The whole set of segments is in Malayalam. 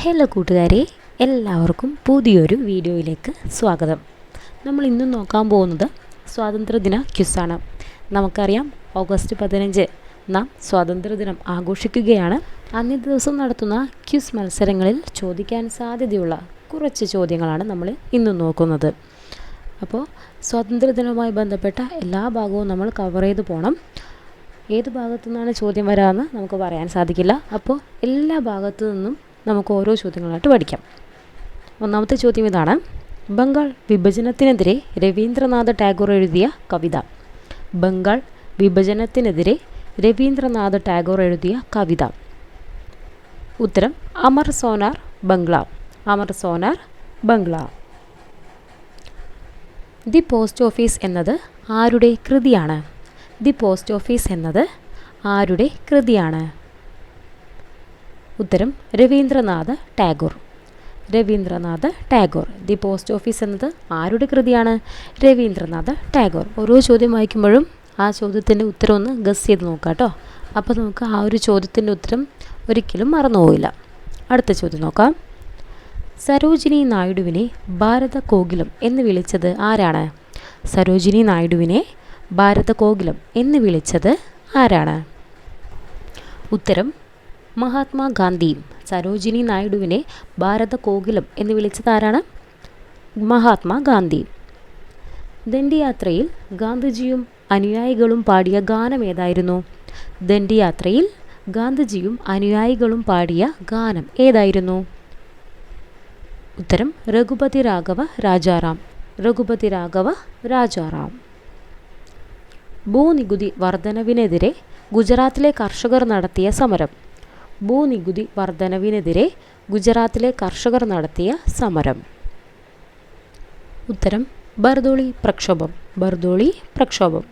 ഹലോ കൂട്ടുകാരെ എല്ലാവർക്കും പുതിയൊരു വീഡിയോയിലേക്ക് സ്വാഗതം. നമ്മൾ ഇന്ന് നോക്കാൻ പോകുന്നത് സ്വാതന്ത്ര്യദിന ക്യുസാണ് നമുക്കറിയാം ഓഗസ്റ്റ് പതിനഞ്ച് നാം സ്വാതന്ത്ര്യദിനം ആഘോഷിക്കുകയാണ്. അന്നേ ദിവസം നടത്തുന്ന ക്യുസ് മത്സരങ്ങളിൽ ചോദിക്കാൻ സാധ്യതയുള്ള കുറച്ച് ചോദ്യങ്ങളാണ് നമ്മൾ ഇന്ന് നോക്കുന്നത്. അപ്പോൾ സ്വാതന്ത്ര്യദിനവുമായി ബന്ധപ്പെട്ട എല്ലാ ഭാഗവും നമ്മൾ കവർ ചെയ്ത് പോകണം ഏത് ഭാഗത്തു നിന്നാണ് ചോദ്യം വരാമെന്ന് നമുക്ക് പറയാൻ സാധിക്കില്ല. അപ്പോൾ എല്ലാ ഭാഗത്തു നിന്നും നമുക്ക് ഓരോ ചോദ്യങ്ങളായിട്ട് പഠിക്കാം. ഒന്നാമത്തെ ചോദ്യം ഇതാണ്. ബംഗാൾ വിഭജനത്തിനെതിരെ രവീന്ദ്രനാഥ ടാഗോർ എഴുതിയ കവിത. ബംഗാൾ വിഭജനത്തിനെതിരെ രവീന്ദ്രനാഥ ടാഗോർ എഴുതിയ കവിത. ഉത്തരം Amar Sonar Bangla. Amar Sonar Bangla. The post office എന്നത് ആരുടെ കൃതിയാണ്? ദി പോസ്റ്റ് ഓഫീസ് എന്നത് ആരുടെ കൃതിയാണ്? ഉത്തരം Rabindranath Tagore. Rabindranath Tagore. The post office എന്നത് ആരുടെ കൃതിയാണ്? രവീന്ദ്രനാഥ ടാഗോർ. ഓരോ ചോദ്യം വായിക്കുമ്പോഴും ആ ചോദ്യത്തിന്റെ ഉത്തരം ഒന്ന് ഗസ് ചെയ്ത് നോക്കാം കേട്ടോ അപ്പോൾ നമുക്ക് ആ ഒരു ചോദ്യത്തിന്റെ ഉത്തരം ഒരിക്കലും മറന്നു പോയില്ല അടുത്ത ചോദ്യം നോക്കാം. സരോജിനി നായിഡുവിനെ ഭാരത കോകിലം എന്ന് വിളിച്ചത് ആരാണ്? സരോജിനി നായിഡുവിനെ ഭാരത കോകിലം എന്ന് വിളിച്ചത് ആരാണ്? ഉത്തരം മഹാത്മാഗാന്ധിയും സരോജിനി നായിഡുവിനെ ഭാരത കോകിലം എന്ന് വിളിച്ചത് ആരാണ്? മഹാത്മാഗാന്ധി. ദണ്ഡിയാത്രയിൽ ഗാന്ധിജിയും അനുയായികളും പാടിയ ഗാനം ഏതായിരുന്നു? ദണ്ഡിയാത്രയിൽ ഗാന്ധിജിയും അനുയായികളും പാടിയ ഗാനം ഏതായിരുന്നു? ഉത്തരം രഘുപതി രാഘവ രാജാറാം. രഘുപതി രാഘവ രാജാറാം. ഭൂനികുതി വർധനവിനെതിരെ ഗുജറാത്തിലെ കർഷകർ നടത്തിയ സമരം. ഭൂനികുതി വർധനവിനെതിരെ ഗുജറാത്തിലെ കർഷകർ നടത്തിയ സമരം. ഉത്തരം ബർദോളി പ്രക്ഷോഭം ബർദോളി പ്രക്ഷോഭം.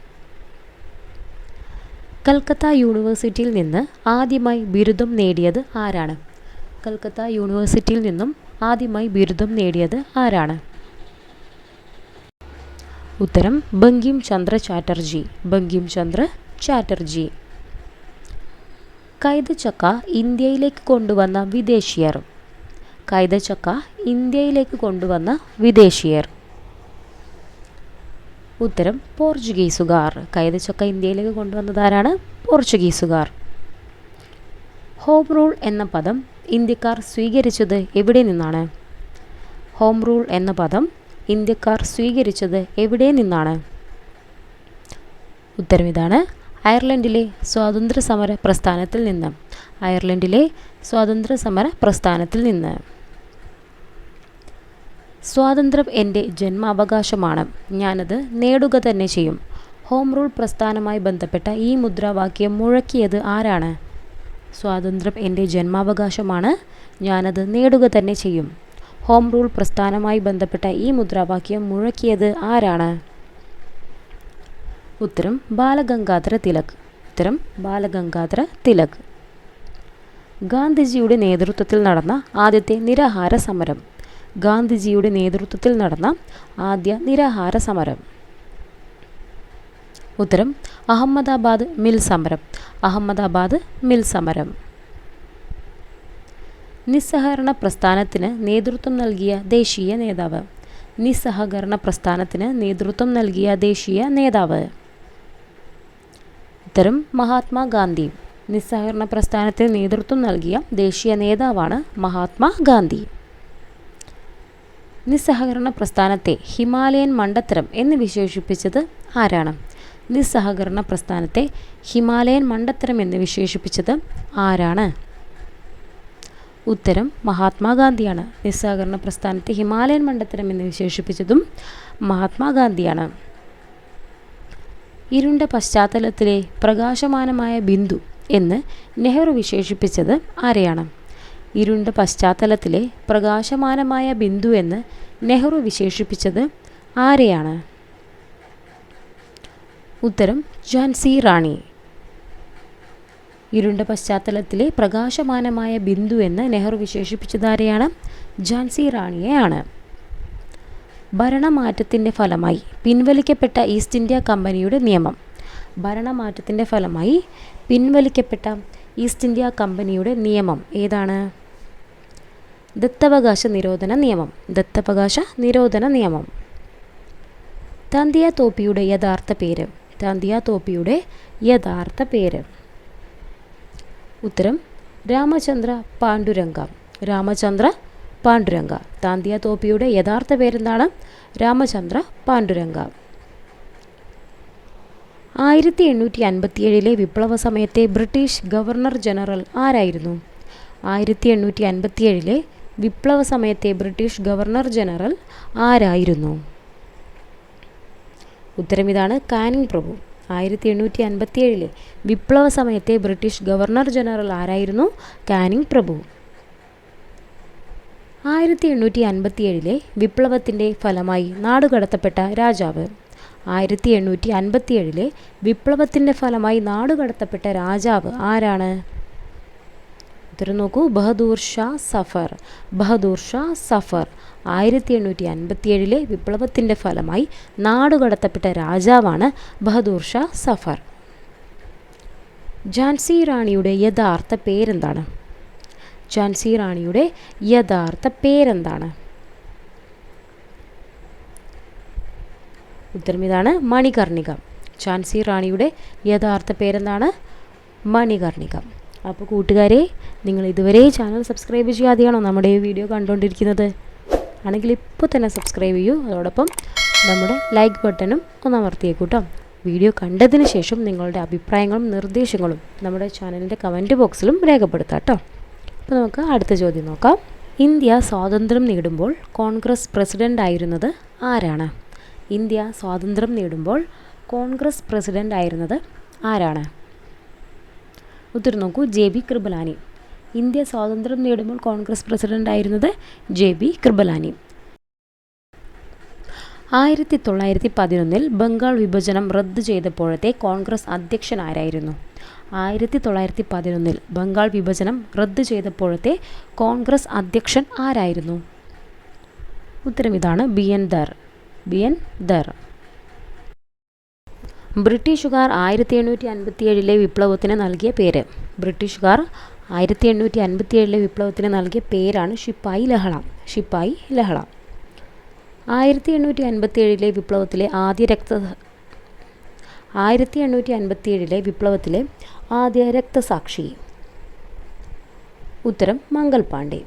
കൽക്കത്ത യൂണിവേഴ്സിറ്റിയിൽ നിന്ന് ആദ്യമായി ബിരുദം നേടിയത് ആരാണ്? കൽക്കത്ത യൂണിവേഴ്സിറ്റിയിൽ നിന്നും ആദ്യമായി ബിരുദം നേടിയത് ആരാണ്? ഉത്തരം ബങ്കിം ചന്ദ്ര ചാറ്റർജി ബങ്കിം ചന്ദ്ര ചാറ്റർജി. കൈതച്ചക്ക ഇന്ത്യയിലേക്ക് കൊണ്ടുവന്ന വിദേശിയർ. കൈതച്ചക്ക ഇന്ത്യയിലേക്ക് കൊണ്ടുവന്ന വിദേശിയർ. ഉത്തരം പോർച്ചുഗീസുകാർ. കൈതച്ചക്ക ഇന്ത്യയിലേക്ക് കൊണ്ടുവന്നതാരാണ്? പോർച്ചുഗീസുകാർ. ഹോം റൂൾ എന്ന പദം ഇന്ത്യക്കാർ സ്വീകരിച്ചത് എവിടെ നിന്നാണ്? ഹോം റൂൾ എന്ന പദം ഇന്ത്യക്കാർ സ്വീകരിച്ചത് എവിടെ നിന്നാണ്? ഉത്തരം ഇതാണ് അയർലൻഡിലെ സ്വാതന്ത്ര്യ സമര പ്രസ്ഥാനത്തിൽ നിന്ന്. അയർലൻഡിലെ സ്വാതന്ത്ര്യ സമര പ്രസ്ഥാനത്തിൽ നിന്ന്. സ്വാതന്ത്ര്യം എന്റെ ജന്മാവകാശമാണ്. ഞാനത് നേടുക തന്നെ ചെയ്യും. ഹോം റൂൾ പ്രസ്ഥാനമായി ബന്ധപ്പെട്ട ഈ മുദ്രാവാക്യം മുഴക്കിയത് ആരാണ്? സ്വാതന്ത്ര്യം എന്റെ ജന്മാവകാശമാണ്. ഞാനത് നേടുക തന്നെ ചെയ്യും. ഹോം റൂൾ പ്രസ്ഥാനമായി ബന്ധപ്പെട്ട ഈ മുദ്രാവാക്യം മുഴക്കിയത് ആരാണ്? ഉത്തരം ബാലഗംഗാധര തിലക്. ഉത്തരം ബാലഗംഗാധര തിലക്. ഗാന്ധിജിയുടെ നേതൃത്വത്തിൽ നടന്ന ആദ്യത്തെ നിരാഹാര സമരം. ഗാന്ധിജിയുടെ നേതൃത്വത്തിൽ നടന്ന ആദ്യ നിരാഹാര സമരം. ഉത്തരം അഹമ്മദാബാദ് മിൽ സമരം. അഹമ്മദാബാദ് മിൽ സമരം. നിസ്സഹകരണ പ്രസ്ഥാനത്തിന് നേതൃത്വം നൽകിയ ദേശീയ നേതാവ്. നിസ്സഹകരണ പ്രസ്ഥാനത്തിന് നേതൃത്വം നൽകിയ ദേശീയ നേതാവ്. ഉത്തരം മഹാത്മാഗാന്ധി. നിസ്സഹകരണ പ്രസ്ഥാനത്തിന് നേതൃത്വം നൽകിയ ദേശീയ നേതാവാണ് മഹാത്മാഗാന്ധി. നിസ്സഹകരണ പ്രസ്ഥാനത്തെ ഹിമാലയൻ മണ്ടത്തരം എന്ന് വിശേഷിപ്പിച്ചത് ആരാണ്? നിസ്സഹകരണ പ്രസ്ഥാനത്തെ ഹിമാലയൻ മണ്ടത്തരം എന്ന് വിശേഷിപ്പിച്ചത് ആരാണ്? ഉത്തരം മഹാത്മാഗാന്ധിയാണ്. നിസ്സഹകരണ പ്രസ്ഥാനത്തെ ഹിമാലയൻ മണ്ടത്തരം എന്ന് വിശേഷിപ്പിച്ചതും മഹാത്മാഗാന്ധിയാണ്. ഇരുണ്ട പശ്ചാത്തലത്തിലെ പ്രകാശമാനമായ ബിന്ദു എന്ന് നെഹ്റു വിശേഷിപ്പിച്ചത് ആരെയാണ്? ഇരുണ്ട പശ്ചാത്തലത്തിലെ പ്രകാശമാനമായ ബിന്ദു എന്ന് നെഹ്റു വിശേഷിപ്പിച്ചത് ആരെയാണ്? ഉത്തരം ജാൻസി റാണി. ഇരുണ്ട പശ്ചാത്തലത്തിലെ പ്രകാശമാനമായ ബിന്ദു എന്ന് നെഹ്റു വിശേഷിപ്പിച്ചത് ആരെയാണ്? ജാൻസി റാണിയെയാണ്. ഭരണമാറ്റത്തിന്റെ ഫലമായി പിൻവലിക്കപ്പെട്ട ഈസ്റ്റ് ഇന്ത്യ കമ്പനിയുടെ നിയമം. ഭരണമാറ്റത്തിന്റെ ഫലമായി പിൻവലിക്കപ്പെട്ട ഈസ്റ്റ് ഇന്ത്യ കമ്പനിയുടെ നിയമം ഏതാണ്? ദത്തവകാശ നിരോധന നിയമം. ദത്തവകാശ നിരോധന നിയമം. താന്തിയ തോപ്പിയുടെ യഥാർത്ഥ പേര്. താന്തിയ തോപ്പിയുടെ യഥാർത്ഥ പേര്. ഉത്തരം രാമചന്ദ്ര പാണ്ഡുരംഗം. രാമചന്ദ്ര പാണ്ഡുരംഗ. താന്തിയ തോപ്പിയുടെ യഥാർത്ഥ പേരെന്താണ്? രാമചന്ദ്ര പാണ്ഡുരംഗ. ആയിരത്തി എണ്ണൂറ്റി അൻപത്തിയേഴിലെ വിപ്ലവ സമയത്തെ ബ്രിട്ടീഷ് ഗവർണർ ജനറൽ ആരായിരുന്നു? ആയിരത്തി എണ്ണൂറ്റി അൻപത്തിയേഴിലെ വിപ്ലവ സമയത്തെ ബ്രിട്ടീഷ് ഗവർണർ ജനറൽ ആരായിരുന്നു? ഉത്തരം ഇതാണ് കാനിങ് പ്രഭു. ആയിരത്തി എണ്ണൂറ്റി അൻപത്തിയേഴിലെ വിപ്ലവ സമയത്തെ ബ്രിട്ടീഷ് ഗവർണർ ജനറൽ ആരായിരുന്നു? കാനിങ് പ്രഭു. ആയിരത്തി എണ്ണൂറ്റി അൻപത്തിയേഴിലെ വിപ്ലവത്തിന്റെ ഫലമായി നാടുകടത്തപ്പെട്ട രാജാവ്. ആയിരത്തി എണ്ണൂറ്റി അൻപത്തിയേഴിലെ വിപ്ലവത്തിന്റെ ഫലമായി നാടുകടത്തപ്പെട്ട രാജാവ് ആരാണ്? ഉത്തരം നോക്കൂ. ബഹദൂർ ഷാ സഫർ. ബഹദൂർ ഷാ സഫർ ആയിരത്തി എണ്ണൂറ്റി അൻപത്തിയേഴിലെ വിപ്ലവത്തിന്റെ ഫലമായി നാടുകടത്തപ്പെട്ട രാജാവാണ് ബഹദൂർ ഷാ സഫർ. ഝാൻസി റാണിയുടെ യഥാർത്ഥ പേരെന്താണ്? ഝാൻസി റാണിയുടെ യഥാർത്ഥ പേരെന്താണ്? ഉത്തരം ഇതാണ് മണികർണിക. ഝാൻസി റാണിയുടെ യഥാർത്ഥ പേരെന്താണ്? മണികർണിക. അപ്പോൾ കൂട്ടുകാരെ നിങ്ങൾ ഇതുവരെ ചാനൽ സബ്സ്ക്രൈബ് ചെയ്യാതെയാണോ നമ്മുടെ ഈ വീഡിയോ കണ്ടുകൊണ്ടിരിക്കുന്നത് ആണെങ്കിൽ ഇപ്പോൾ തന്നെ സബ്സ്ക്രൈബ് ചെയ്യൂ. അതോടൊപ്പം നമ്മുടെ ലൈക്ക് ബട്ടണും ഒന്ന് അമർത്തിയേക്കൂട്ടോ. വീഡിയോ കണ്ടതിന് ശേഷം നിങ്ങളുടെ അഭിപ്രായങ്ങളും നിർദ്ദേശങ്ങളും നമ്മുടെ ചാനലിന്റെ കമന്റ് ബോക്സിലും രേഖപ്പെടുത്താം കേട്ടോ അപ്പോൾ നമുക്ക് അടുത്ത ചോദ്യം നോക്കാം. ഇന്ത്യ സ്വാതന്ത്ര്യം നേടുമ്പോൾ കോൺഗ്രസ് പ്രസിഡന്റ് ആയിരുന്നത് ആരാണ്? ഇന്ത്യ സ്വാതന്ത്ര്യം നേടുമ്പോൾ കോൺഗ്രസ് പ്രസിഡന്റ് ആയിരുന്നത് ആരാണ്? ഉത്തരം നോക്കൂ. J B Kripalani. ഇന്ത്യ സ്വാതന്ത്ര്യം നേടുമ്പോൾ കോൺഗ്രസ് പ്രസിഡന്റ് ആയിരുന്നത് ജെ ബി കൃപലാനി. ആയിരത്തി തൊള്ളായിരത്തി പതിനൊന്നിൽ ബംഗാൾ വിഭജനം റദ്ദു ചെയ്തപ്പോഴത്തെ കോൺഗ്രസ് അധ്യക്ഷൻ ആരായിരുന്നു? ആയിരത്തി തൊള്ളായിരത്തി പതിനൊന്നിൽ ബംഗാൾ വിഭജനം റദ്ദു ചെയ്തപ്പോഴത്തെ കോൺഗ്രസ് അധ്യക്ഷൻ ആരായിരുന്നു? ഉത്തരം ഇതാണ് B N Dhar B N Dhar ബ്രിട്ടീഷുകാർ ആയിരത്തി എണ്ണൂറ്റി അൻപത്തിയേഴിലെ വിപ്ലവത്തിന് നൽകിയ പേര്. ബ്രിട്ടീഷുകാർ ആയിരത്തി എണ്ണൂറ്റി അൻപത്തിയേഴിലെ വിപ്ലവത്തിന് നൽകിയ പേരാണ് ഷിപ്പായി ലഹള. ഷിപ്പായി ലഹള. ആയിരത്തി എണ്ണൂറ്റി അൻപത്തി ഏഴിലെ വിപ്ലവത്തിലെ ആദ്യ രക്ത ആയിരത്തി എണ്ണൂറ്റി അൻപത്തി ഏഴിലെ വിപ്ലവത്തിലെ ആദ്യ രക്തസാക്ഷി. ഉത്തരം മംഗൽ പാണ്ഡെ.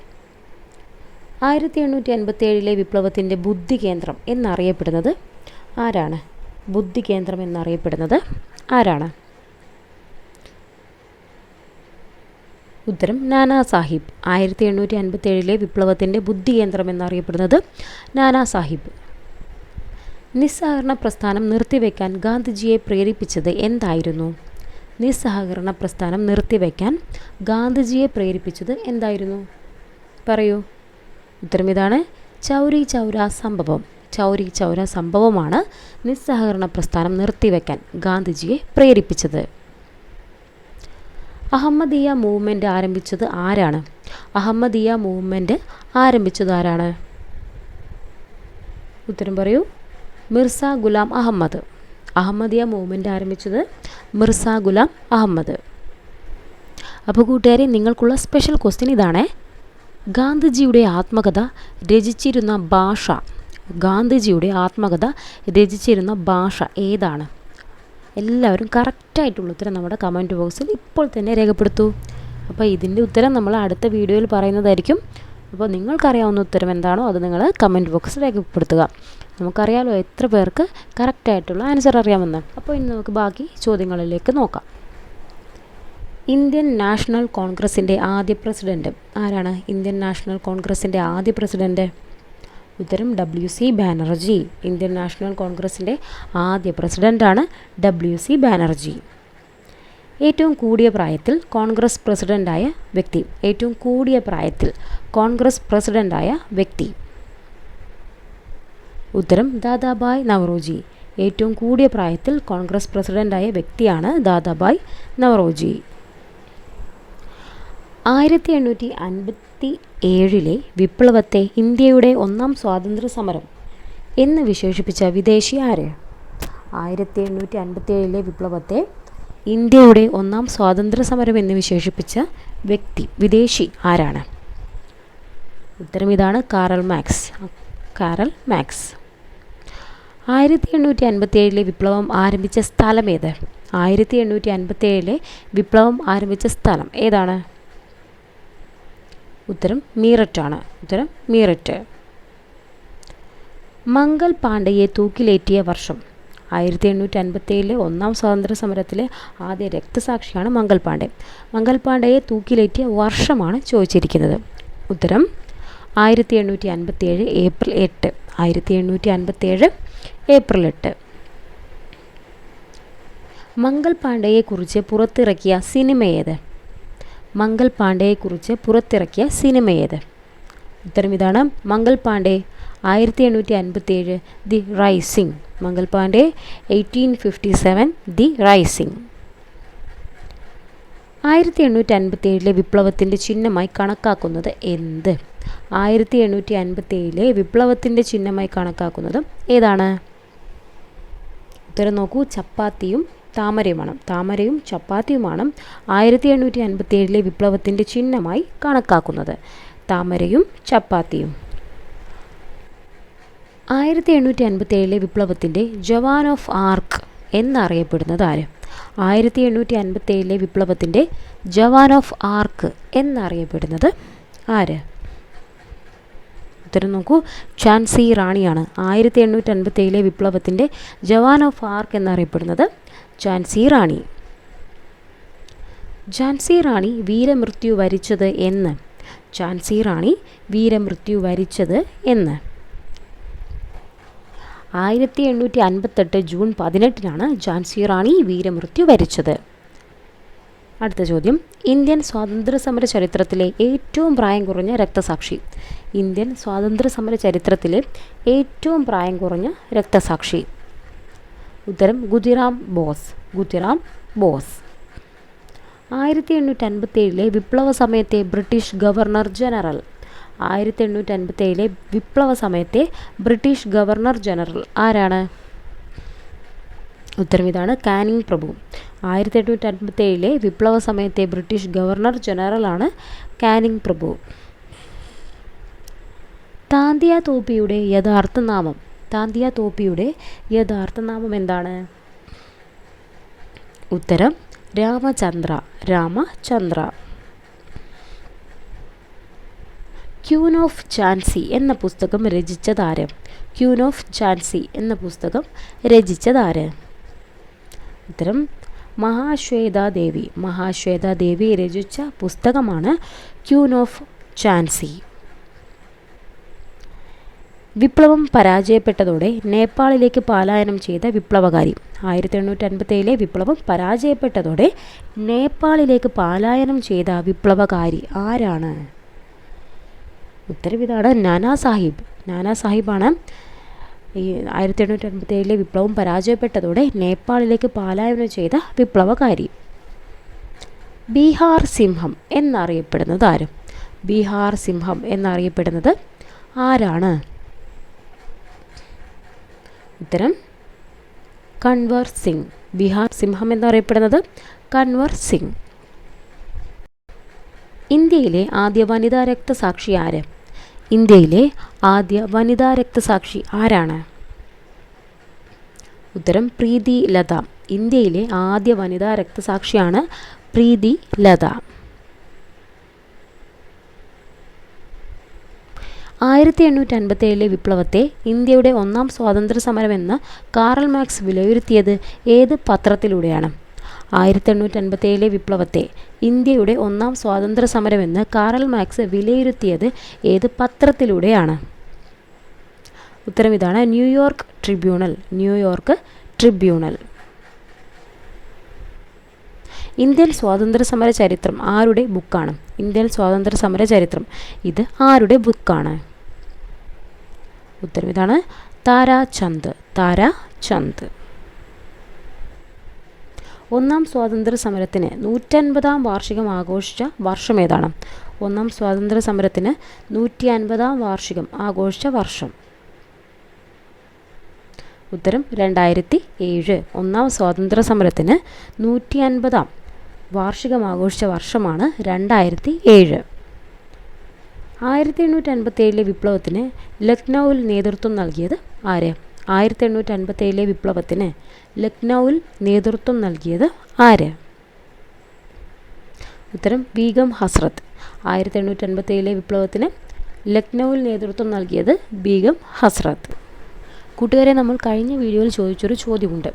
ആയിരത്തി എണ്ണൂറ്റി അൻപത്തി ഏഴിലെ വിപ്ലവത്തിന്റെ ബുദ്ധി കേന്ദ്രം എന്നറിയപ്പെടുന്നത് ആരാണ്? ബുദ്ധി കേന്ദ്രം എന്നറിയപ്പെടുന്നത് ആരാണ്? ഉത്തരം നാനാ സാഹിബ്. ആയിരത്തി എണ്ണൂറ്റി അൻപത്തി ഏഴിലെ വിപ്ലവത്തിന്റെ ബുദ്ധി കേന്ദ്രം എന്നറിയപ്പെടുന്നത് നാനാ സാഹിബ്. നിസ്സഹകരണ പ്രസ്ഥാനം നിർത്തിവെക്കാൻ ഗാന്ധിജിയെ പ്രേരിപ്പിച്ചത് എന്തായിരുന്നു? നിസ്സഹകരണ പ്രസ്ഥാനം നിർത്തിവെക്കാൻ ഗാന്ധിജിയെ പ്രേരിപ്പിച്ചത് എന്തായിരുന്നു? പറയൂ. ഉത്തരം ഇതാണ്. ചൗരി ചൗര സംഭവം. ചൗരി ചൗര സംഭവമാണ് നിസ്സഹകരണ പ്രസ്ഥാനം നിർത്തിവെക്കാൻ ഗാന്ധിജിയെ പ്രേരിപ്പിച്ചത്. അഹമ്മദീയ മൂവ്മെന്റ് ആരംഭിച്ചത് ആരാണ്? അഹമ്മദിയ മൂവ്മെന്റ് ആരംഭിച്ചത് ആരാണ്? ഉത്തരം പറയൂ. മിർസ ഗുലാം അഹമ്മദ്. അഹമ്മദിയ മൂവ്മെന്റ് ആരംഭിച്ചത് മിർസ ഗുലാം അഹമ്മദ്. അപ്പോൾ കൂട്ടുകാരെ നിങ്ങൾക്കുള്ള സ്പെഷ്യൽ ക്വസ്റ്റ്യൻ ഇതാണേ. ഗാന്ധിജിയുടെ ആത്മകഥ രചിച്ചിരുന്ന ഭാഷ. ഗാന്ധിജിയുടെ ആത്മകഥ രചിച്ചിരുന്ന ഭാഷ ഏതാണ്? എല്ലാവരും കറക്റ്റായിട്ടുള്ള ഉത്തരം നമ്മുടെ കമന്റ് ബോക്സിൽ ഇപ്പോൾ തന്നെ രേഖപ്പെടുത്തൂ. അപ്പോൾ ഇതിന്റെ ഉത്തരം നമ്മൾ അടുത്ത വീഡിയോയിൽ പറയുന്നതായിരിക്കും. അപ്പോൾ നിങ്ങൾക്കറിയാവുന്ന ഉത്തരം എന്താണോ അത് നിങ്ങൾ കമന്റ് ബോക്സിൽ രേഖപ്പെടുത്തുക. നമുക്കറിയാലോ എത്ര പേർക്ക് കറക്റ്റായിട്ടുള്ള ആൻസർ അറിയാമെന്ന്. അപ്പോൾ ഇനി നമുക്ക് ബാക്കി ചോദ്യങ്ങളിലേക്ക് നോക്കാം. ഇന്ത്യൻ നാഷണൽ കോൺഗ്രസിന്റെ ആദ്യ പ്രസിഡന്റ് ആരാണ്? ഇന്ത്യൻ നാഷണൽ കോൺഗ്രസിന്റെ ആദ്യ പ്രസിഡന്റ് ഉത്തരം W C Banerjee. Indian national കോൺഗ്രസിന്റെ ആദ്യ പ്രസിഡന്റാണ് ഡബ്ല്യു സി ബാനർജി. ഏറ്റവും കൂടിയ പ്രായത്തിൽ കോൺഗ്രസ് പ്രസിഡന്റായ വ്യക്തി. ഏറ്റവും കൂടിയ പ്രായത്തിൽ കോൺഗ്രസ് പ്രസിഡന്റായ വ്യക്തി. ഉത്തരം ദാദാബായ് നവറോജി. ഏറ്റവും കൂടിയ പ്രായത്തിൽ കോൺഗ്രസ് പ്രസിഡന്റായ വ്യക്തിയാണ് ദാദാബായ് നവറോജി. ആയിരത്തി എണ്ണൂറ്റി അൻപത്തി ഏഴിലെ വിപ്ലവത്തെ ഇന്ത്യയുടെ ഒന്നാം സ്വാതന്ത്ര്യ സമരം എന്ന് വിശേഷിപ്പിച്ച വിദേശി ആര്? ആയിരത്തി എണ്ണൂറ്റി അൻപത്തി ഏഴിലെ വിപ്ലവത്തെ ഇന്ത്യയുടെ ഒന്നാം സ്വാതന്ത്ര്യ സമരം എന്ന് വിശേഷിപ്പിച്ച വ്യക്തി വിദേശി ആരാണ്? ഉത്തരം ഇതാണ് കാറൽ മാക്സ്. Karl max. ആയിരത്തി എണ്ണൂറ്റി അൻപത്തി ഏഴിലെ വിപ്ലവം ആരംഭിച്ച സ്ഥലം ഏത്? ആയിരത്തി എണ്ണൂറ്റി അൻപത്തി ഏഴിലെ വിപ്ലവം ആരംഭിച്ച സ്ഥലം ഏതാണ്? ഉത്തരം മീററ്റാണ്. ഉത്തരം മീററ്റ്. മംഗൾ പാണ്ഡെയെ തൂക്കിലേറ്റിയ വർഷം ആയിരത്തി എണ്ണൂറ്റി അൻപത്തി ഏഴിലെ ഒന്നാം സ്വാതന്ത്ര്യ സമരത്തിലെ ആദ്യ രക്തസാക്ഷിയാണ് മംഗൾ പാണ്ഡെ. മംഗൾ പാണ്ഡെയെ തൂക്കിലേറ്റിയ വർഷമാണ് ചോദിച്ചിരിക്കുന്നത്. ഉത്തരം ആയിരത്തി എണ്ണൂറ്റി അൻപത്തി ഏഴ് ഏപ്രിൽ എട്ട്. ആയിരത്തി എണ്ണൂറ്റി അൻപത്തി ഏഴ് ഏപ്രിൽ എട്ട്. മംഗൾ പാണ്ഡെയെക്കുറിച്ച് പുറത്തിറക്കിയ സിനിമ ഏത്? മംഗൾ പാണ്ഡെയെക്കുറിച്ച് പുറത്തിറക്കിയ സിനിമ ഏത് ഉത്തരം ഇതാണ് മംഗൾ പാണ്ഡെ ആയിരത്തി എണ്ണൂറ്റി അൻപത്തി ഏഴ് the rising. Mangal Pandey eighteen fifty seven the rising. ആയിരത്തി എണ്ണൂറ്റി അൻപത്തി ഏഴിലെ വിപ്ലവത്തിന്റെ ചിഹ്നമായി കണക്കാക്കുന്നത് എന്ത്? ആയിരത്തി എണ്ണൂറ്റി അൻപത്തി ഏഴിലെ വിപ്ലവത്തിന്റെ ചിഹ്നമായി കണക്കാക്കുന്നത് ഏതാണ്? ഉത്തരം നോക്കൂ ചപ്പാത്തിയും താമരയുമാണ്. താമരയും ചപ്പാത്തിയുമാണ് ആയിരത്തി എണ്ണൂറ്റി അൻപത്തി ഏഴിലെ വിപ്ലവത്തിന്റെ ചിഹ്നമായി കണക്കാക്കുന്നത്. താമരയും ചപ്പാത്തിയും. ആയിരത്തി എണ്ണൂറ്റി അൻപത്തി ഏഴിലെ വിപ്ലവത്തിന്റെ ജവാൻ ഓഫ് ആർക്ക് എന്നറിയപ്പെടുന്നത് ആര്? ആയിരത്തി എണ്ണൂറ്റി അൻപത്തി ഏഴിലെ വിപ്ലവത്തിന്റെ ജവാൻ ഓഫ് ആർക്ക് എന്നറിയപ്പെടുന്നത് ആര്? ഉത്തരം നോക്കൂ. ഝാൻസി റാണിയാണ്. ആയിരത്തി എണ്ണൂറ്റി അൻപത്തി ഏഴിലെ വിപ്ലവത്തിന്റെ ജവാൻ ഓഫ് ആർക്ക് എന്നറിയപ്പെടുന്നത് ഝാൻസി റാണി. ഝാൻസി റാണി വീരമൃത്യു വരിച്ചത് എന്ന്. ഝാൻസി റാണി വീരമൃത്യു വരിച്ചത് എന്ന്. ആയിരത്തി എണ്ണൂറ്റി അൻപത്തെട്ട് ജൂൺ പതിനെട്ടിനാണ് ഝാൻസി റാണി വീരമൃത്യു വരിച്ചത്. അടുത്ത ചോദ്യം. ഇന്ത്യൻ സ്വാതന്ത്ര്യ സമര ചരിത്രത്തിലെ ഏറ്റവും പ്രായം കുറഞ്ഞ രക്തസാക്ഷി. ഇന്ത്യൻ സ്വാതന്ത്ര്യ സമര ചരിത്രത്തിലെ ഏറ്റവും പ്രായം കുറഞ്ഞ രക്തസാക്ഷി. ഉത്തരം ഗുതിറാം ബോസ് ഗുതിറാം ബോസ്. ആയിരത്തി എണ്ണൂറ്റി അൻപത്തി ഏഴിലെ വിപ്ലവ സമയത്തെ ബ്രിട്ടീഷ് ഗവർണർ ജനറൽ. ആയിരത്തി എണ്ണൂറ്റി അൻപത്തി ഏഴിലെ വിപ്ലവ സമയത്തെ ബ്രിട്ടീഷ് ഗവർണർ ജനറൽ. ആരാണ്? ഉത്തരം ഇതാണ് കാനിങ് പ്രഭു. ആയിരത്തി എണ്ണൂറ്റി അൻപത്തി ഏഴിലെ വിപ്ലവ സമയത്തെ ബ്രിട്ടീഷ് ഗവർണർ ജനറലാണ് കാനിങ് പ്രഭു. താന്തിയ തോപ്പിയുടെ യഥാർത്ഥ നാമം താന്തിയ തോപ്പിയുടെ യഥാർത്ഥ നാമം എന്താണ് ഉത്തരം രാമചന്ദ്ര രാമചന്ദ്ര. ക്യൂൻ ഓഫ് ചാൻസി എന്ന പുസ്തകം രചിച്ചതാര്? ക്യൂൻ ഓഫ് ചാൻസി എന്ന പുസ്തകം രചിച്ചതാര്? ഉത്തരം മഹാശ്വേതാദേവി. മഹാശ്വേതാദേവി രചിച്ച പുസ്തകമാണ് ക്യൂൻ ഓഫ് ഝാൻസി വിപ്ലവം പരാജയപ്പെട്ടതോടെ നേപ്പാളിലേക്ക് പലായനം ചെയ്ത വിപ്ലവകാരി. ആയിരത്തി എണ്ണൂറ്റി അൻപത്തേഴിലെ വിപ്ലവം പരാജയപ്പെട്ടതോടെ നേപ്പാളിലേക്ക് പലായനം ചെയ്ത വിപ്ലവകാരി ആരാണ്? ഉത്തരം ഇതാണ് നാനാ സാഹിബ്. നാനാ സാഹിബാണ് ഈ ആയിരത്തി എണ്ണൂറ്റി അൻപത്തി ഏഴിലെ വിപ്ലവം പരാജയപ്പെട്ടതോടെ നേപ്പാളിലേക്ക് പലായനം ചെയ്ത വിപ്ലവകാരി. ബീഹാർ സിംഹം എന്നറിയപ്പെടുന്നത് ആരും? ബീഹാർ സിംഹം എന്നറിയപ്പെടുന്നത് ആരാണ്? ഉത്തരം കൺവർ സിംഗ്. ബീഹാർ സിംഹം എന്നറിയപ്പെടുന്നത് കൺവർ സിംഗ്. ഇന്ത്യയിലെ ആദ്യ വനിതാ രക്തസാക്ഷി ആര്? ഇന്ത്യയിലെ ആദ്യ വനിതാ രക്തസാക്ഷി ആരാണ്? ഉത്തരം പ്രീതി ലത. ഇന്ത്യയിലെ ആദ്യ വനിതാ രക്തസാക്ഷിയാണ് പ്രീതി ലത. ആയിരത്തി എണ്ണൂറ്റി അൻപത്തി ഏഴിലെ വിപ്ലവത്തെ ഇന്ത്യയുടെ ഒന്നാം സ്വാതന്ത്ര്യ സമരമെന്ന് കാറൽ മാക്സ് വിലയിരുത്തിയത് ഏത് പത്രത്തിലൂടെയാണ്? ആയിരത്തി എണ്ണൂറ്റി അൻപത്തി ഏഴിലെ വിപ്ലവത്തെ ഇന്ത്യയുടെ ഒന്നാം സ്വാതന്ത്ര്യ സമരമെന്ന് കാറൽ മാക്സ് വിലയിരുത്തിയത് ഏത് പത്രത്തിലൂടെയാണ്? ഉത്തരം ഇതാണ് New York tribunal. New York tribunal. Indian സ്വാതന്ത്ര്യ സമര ചരിത്രം ആരുടെ ബുക്കാണ്? ഇന്ത്യൻ സ്വാതന്ത്ര്യ സമര ചരിത്രം ഇത് ആരുടെ ബുക്കാണ്? ഉത്തരം ഇതാണ് താരാചന്ദ് താരാചന്ദ് ഒന്നാം സ്വാതന്ത്ര്യ സമരത്തിന് നൂറ്റൻപതാം വാർഷികം ആഘോഷിച്ച വർഷം ഏതാണ്? ഒന്നാം സ്വാതന്ത്ര്യ സമരത്തിന് നൂറ്റി അൻപതാം വാർഷികം ആഘോഷിച്ച വർഷം. ഉത്തരം രണ്ടായിരത്തി ഏഴ് ഒന്നാം സ്വാതന്ത്ര്യ സമരത്തിന് നൂറ്റി അൻപതാം വാർഷികം ആഘോഷിച്ച വർഷമാണ് രണ്ടായിരത്തി ഏഴ് ആയിരത്തി എണ്ണൂറ്റി അൻപത്തി ഏഴിലെ വിപ്ലവത്തിന് ലക്നൗവിൽ നേതൃത്വം നൽകിയത് ആര്? ആയിരത്തി എണ്ണൂറ്റി അൻപത്തി ഏഴിലെ വിപ്ലവത്തിന് ലക്നൗവിൽ നേതൃത്വം നൽകിയത് ആര്? ഉത്തരം ബീഗം ഹസ്രത്ത്. ആയിരത്തി എണ്ണൂറ്റി അൻപത്തി ഏഴിലെ വിപ്ലവത്തിന് ലക്നൗവിൽ നേതൃത്വം നൽകിയത് ബീഗം ഹസ്രത്ത്. കൂട്ടുകാരെ നമ്മൾ കഴിഞ്ഞ വീഡിയോയിൽ ചോദിച്ചൊരു ചോദ്യമുണ്ട്.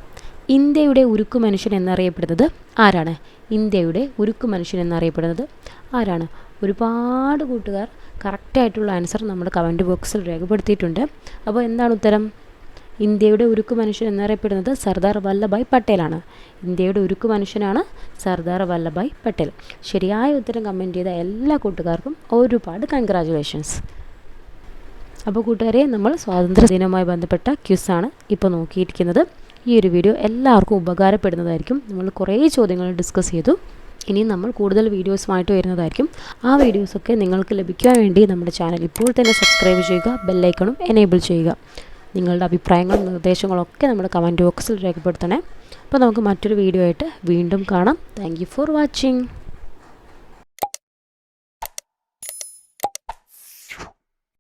ഇന്ത്യയുടെ ഉരുക്കു മനുഷ്യൻ എന്നറിയപ്പെടുന്നത് ആരാണ്? ഇന്ത്യയുടെ ഉരുക്കു മനുഷ്യൻ എന്നറിയപ്പെടുന്നത് ആരാണ്? ഒരുപാട് കൂട്ടുകാർ കറക്റ്റായിട്ടുള്ള ആൻസർ നമ്മുടെ കമന്റ് ബോക്സിൽ രേഖപ്പെടുത്തിയിട്ടുണ്ട്. അപ്പോൾ എന്താണ് ഉത്തരം? ഇന്ത്യയുടെ ഉരുക്കു മനുഷ്യൻ എന്നറിയപ്പെടുന്നത് സർദാർ വല്ലഭായ് പട്ടേലാണ് ഇന്ത്യയുടെ ഉരുക്കു മനുഷ്യനാണ് സർദാർ വല്ലഭായ് പട്ടേൽ. ശരിയായ ഉത്തരം കമന്റ് ചെയ്ത എല്ലാ കൂട്ടുകാർക്കും ഒരുപാട് കൺഗ്രാജുലേഷൻസ് അപ്പോൾ കൂട്ടുകാരെ നമ്മൾ സ്വാതന്ത്ര്യ ദിനവുമായി ബന്ധപ്പെട്ട ക്യൂസാണ് ഇപ്പോൾ നോക്കിയിരിക്കുന്നത്. ഈ ഒരു വീഡിയോ എല്ലാവർക്കും ഉപകാരപ്പെടുന്നതായിരിക്കും. നമ്മൾ കുറേ ചോദ്യങ്ങൾ ഡിസ്കസ് ചെയ്തു. ഇനി നമ്മൾ കൂടുതൽ വീഡിയോസുമായിട്ട് വരുന്നതായിരിക്കും. ആ വീഡിയോസൊക്കെ നിങ്ങൾക്ക് ലഭിക്കാൻ വേണ്ടി നമ്മുടെ ചാനൽ ഇപ്പോൾ തന്നെ സബ്സ്ക്രൈബ് ചെയ്യുക ബെല്ലൈക്കണും എനേബിൾ ചെയ്യുക. നിങ്ങളുടെ അഭിപ്രായങ്ങളും നിർദ്ദേശങ്ങളൊക്കെ നമ്മുടെ കമന്റ് ബോക്സിൽ രേഖപ്പെടുത്തണേ. അപ്പോൾ നമുക്ക് മറ്റൊരു വീഡിയോ ആയിട്ട് വീണ്ടും കാണാം. Thank for watching